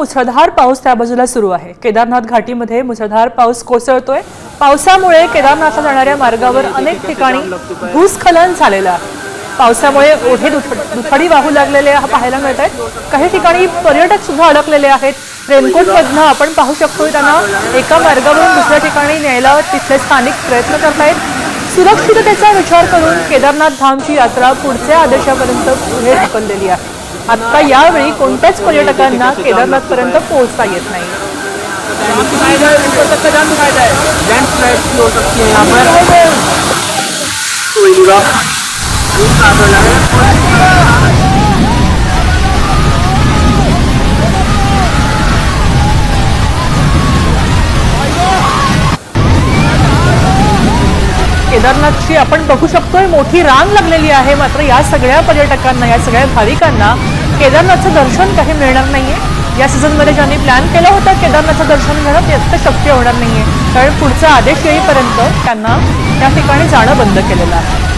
मुसळधार पाऊस त्या बाजूला सुरू आहे. केदारनाथ घाटीमध्ये मुसळधार पाऊस कोसळतोय. पावसामुळे केदारनाथला जाणाऱ्या मार्गावर अनेक ठिकाणी भूस्खलन झालेलं आहे. पावसामुळे ओढे दुथडी वाहू लागलेले हा पाहायला मिळत आहेत काही ठिकाणी पर्यटक सुद्धा अडकलेले आहेत. रेनकोटमधनं आपण पाहू शकतो त्यांना एका मार्गावरून दुसऱ्या ठिकाणी न्यायला तिथले स्थानिक प्रयत्न करतायत. सुरक्षिततेचा विचार करून केदारनाथ धामची यात्रा पुढच्या आदेशापर्यंत पुढे ढकललेली आहे. आत्ता यावेळी कोणत्याच पर्यटकांना केदारनाथ पर्यंत पोहोचता येत नाही. केदारनाथची आपण बघू शकतोय मोठी रांग लागलेली आहे. मात्र या सगळ्या पर्यटकांना या सगळ्या भाविकांना केदारनाथचं दर्शन काही मिळणार नाही आहे या सीझनमध्ये ज्यांनी प्लॅन केलं होतं केदारनाथचं दर्शन घेणं ते आता शक्य होणार नाही आहे कारण पुढचा आदेश येईपर्यंत त्यांना त्या ठिकाणी जाणं बंद केलेलं आहे.